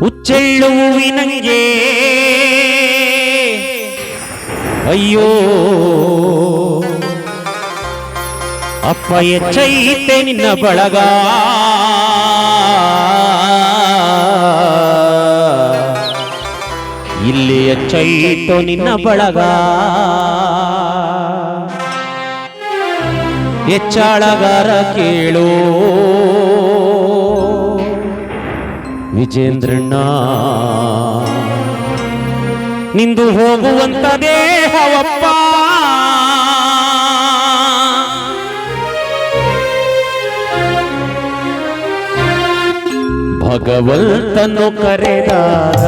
ಹುಚ್ಚೆಳ್ಳು ಹೂವಿನಂಗೆ ಅಯ್ಯೋ. ಅಪ್ಪ ಎಚ್ಚೈತೆ ನಿನ್ನ ಬಳಗ. ಇಲ್ಲಿ ಎಚ್ಚೈತೋ ನಿನ್ನ ಬಳಗ. ಎಚ್ಚಾಳಗಾರ ಕೇಳು. ವಿಜೇಂದ್ರಣ್ಣ. ನಿಂದು ಹೋಗುವಂತ ದೇಹವಪ್ಪ. ಭಗವಂತನು ಕರೆದಾಗ.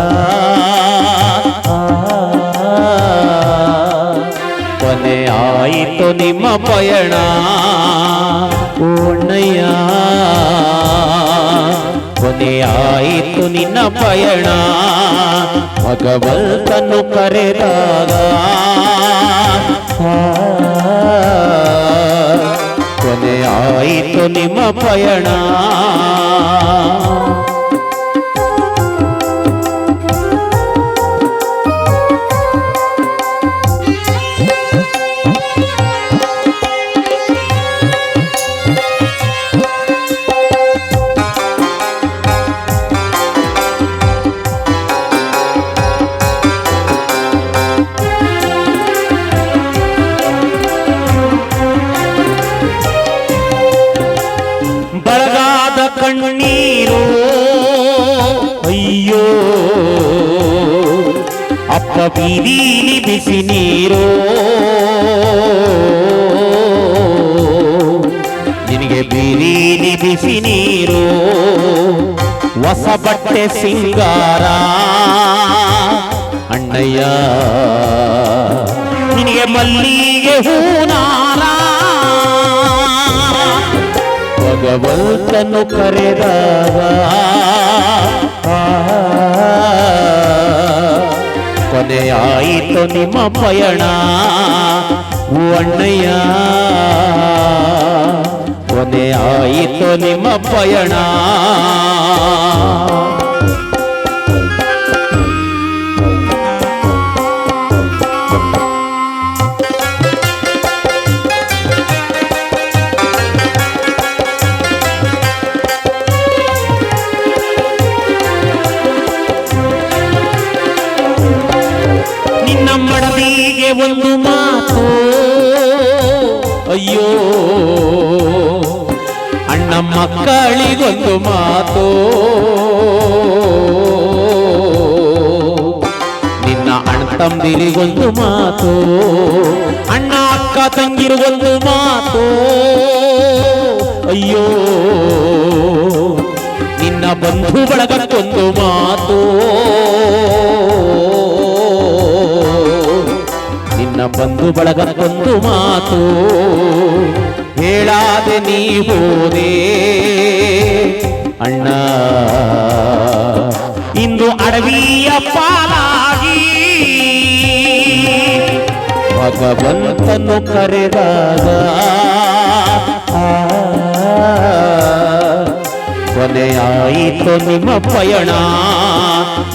ಕೊನೆ ಆಯಿತು ನಿಮ್ಮ ಪಯಣ. ಪಯಣ. ಭಗವಂತನು ಕರೆದಾಗ. ಆಯಿತು ನಿಮ್ಮ ಪಯಣ. ಬಳಗಾದ ಕಣ್ಣೀರು ಅಯ್ಯೋ ಅಪ್ಪ ಬೀದೀಲಿ ಬಿಸಿ ನೀರು ನಿನಗೆ ಬೀದೀಲಿ ಬಿಸಿ ನೀರು ಹೊಸ ಬಟ್ಟೆ ಸಿಂಗಾರ ಅಣ್ಣಯ್ಯ ನಿನಗೆ ಮಲ್ಲಿಗೆ ಹೂನಾರ ಭಗವಂತನು ಕರೆದಾಗ ಕೊನೆಯಾಯಿತು ನಿಮ್ಮ ಪಯಣ ಅಣ್ಣಯ್ಯ. ಕೊನೆಯಾಯಿತು ನಿಮ್ಮ ಪಯಣ. ನಿನ್ನ ಮಡದಿಗೆ ಒಂದು ಮಾತು. ಅಯ್ಯೋ, ಅಣ್ಣ ಮಕ್ಕಳಿಗೊಂದು ಮಾತು. ನಿನ್ನ ಅಣ್ಣ ತಮ್ಮದಿರಿಗೊಂದು ಮಾತು. ಅಣ್ಣ ಅಕ್ಕ ತಂಗಿರಿಗೊಂದು ಮಾತು. ಅಯ್ಯೋ, ನಿನ್ನ ಬಂಧು ಬಳಗಕ್ಕೊಂದು ಮಾತು. ಬಂಧು ಬಳಗಕ್ಕೊಂದು ಮಾತು. ಹೇಳಾದೆ ನೀ ಹೋದೆ. ಅಣ್ಣ, ಇಂದು ಅಡವಿಯ ಪಾಲಾಗಿ ಭಗವಂತನು ಕರೆದಾಗ ಕೊನೆಯಾಯಿತು ನಿಮ್ಮ ಪಯಣ.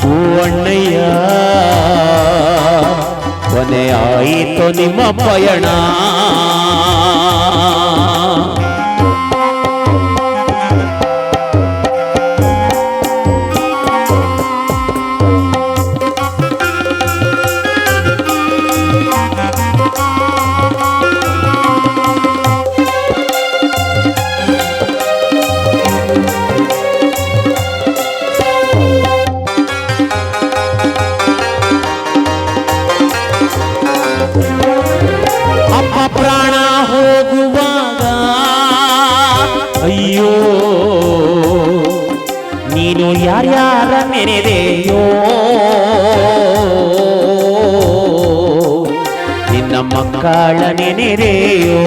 ಹೂ ಅಣ್ಣಯ್ಯ ಕೊನೆಯಾಯಿತು ನಿಮ್ಮ ಪಯಣ. ನೆನೆದೆಯೋ ನಿನ್ನ ಮಕ್ಕಳ ನೆನೆದೆಯೋ?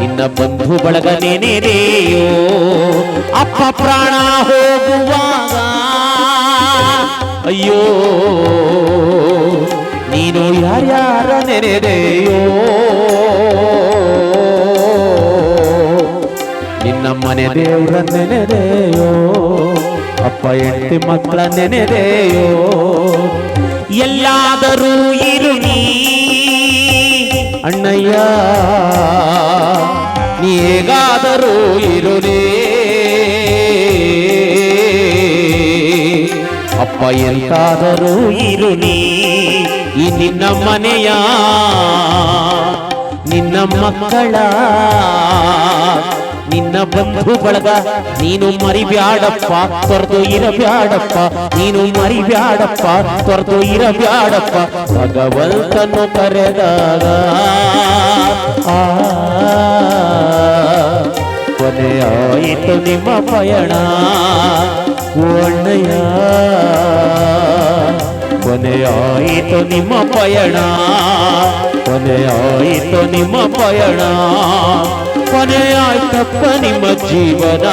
ನಿನ್ನ ಬಂಧು ಬಳಗ ನೆನೆದೆಯೋ? ಅಪ್ಪ ಪ್ರಾಣ ಹೋಗುವಾಗ, ಅಯ್ಯೋ, ನೀನು ಯಾರ್ಯಾರ ನೆನೆದೆಯೋ? ನಿನ್ನ ಮನೆ ದೇವರ ನೆನೆದೆಯೋ? ಅಪ್ಪ ಹೆಂಡತಿ ಮಕ್ಕಳ ನೆನೆದೆಯೋ? ಎಲ್ಲಾದರೂ ಇರು ನೀ. ಅಣ್ಣಯ್ಯ ನೀ ಹೇಗಾದರೂ ನೀ. ಅಪ್ಪ ಎಂತಾದರೂ ಇರು ನೀ. ಈ ನಿನ್ನ ಮನೆಯ ನಿನ್ನ ಮಕ್ಕಳ ನಿನ್ನ ಬಂಧು ಬಳಗ ನೀನು ಮರಿಬ್ಯಾಡಪ್ಪ, ತೊರೆದು ಇರಬ್ಯಾಡಪ್ಪ. ನೀನು ಮರಿಬ್ಯಾಡಪ್ಪ, ತೊರೆದು ಇರಬ್ಯಾಡಪ್ಪ. ಭಗವಂತನು ಕರೆದಾಗ, ಆ ಕೊನೆಯಾಯಿತು ನಿಮ್ಮ ಪಯಣ. ಒಳ್ಳೆಯ ಕೊನೆಯಾಯಿತು ನಿಮ್ಮ ಪಯಣ. ಕೊನೆಯಾಯಿತು ನಿಮ್ಮ ಪಯಣ. ಕೊನೆಯಾಯ್ತಪ್ಪ ನಿಮ್ಮ ಜೀವನ.